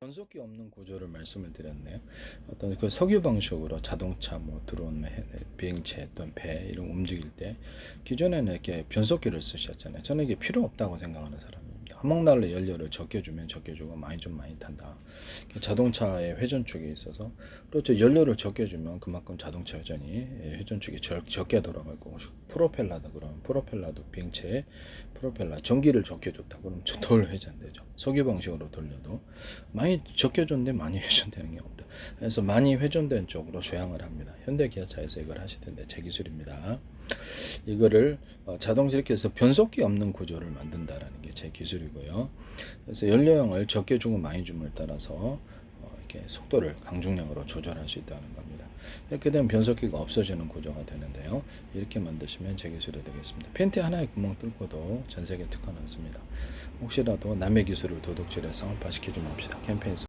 변속기 없는 구조를 말씀을 드렸네요. 어떤 그 석유 방식으로 자동차 뭐 드론 해- 비행체 또는 배 이런 거 움직일 때 기존에는 이렇게 변속기를 쓰셨잖아요. 저는 이게 필요 없다고 생각하는 사람입니다. 화목난로 연료를 적게 주면 적게 주고 많이 좀 많이 탄다. 자동차의 회전축이 있어서 그렇죠. 연료를 적게 주면 그만큼 자동차 회전이 예, 회전축이 적, 적게 돌아갈 거고 프로펠러다 그러면 프로펠러도 비행체에 프로펠러 전기를 적게 줬다 그러면 저덜 회전되죠. 석유 방식으로 돌려도 많이 적게 줬는데 많이 회전되는 게 없다. 그래서 많이 회전된 쪽으로 조향을 합니다. 현대 기아차에서 이걸 하실 텐데 제 기술입니다. 이거를 어, 자동차 이렇게 해서 변속기 없는 구조를 만든다라는 게 제 기술이고요. 그래서 연료량을 적게 주고 많이 줌을 따라서 어, 이렇게 속도를 강중량으로 조절할 수 있다는 겁니다. 이렇게 되면 변속기가 없어지는 구조가 되는데요. 이렇게 만드시면 제 기술이 되겠습니다. 팬티 하나에 구멍 뚫고도 전 세계 특허 났습니다. 혹시라도 남의 기술을 도둑질해서 상업화시키지 맙시다. 캠페인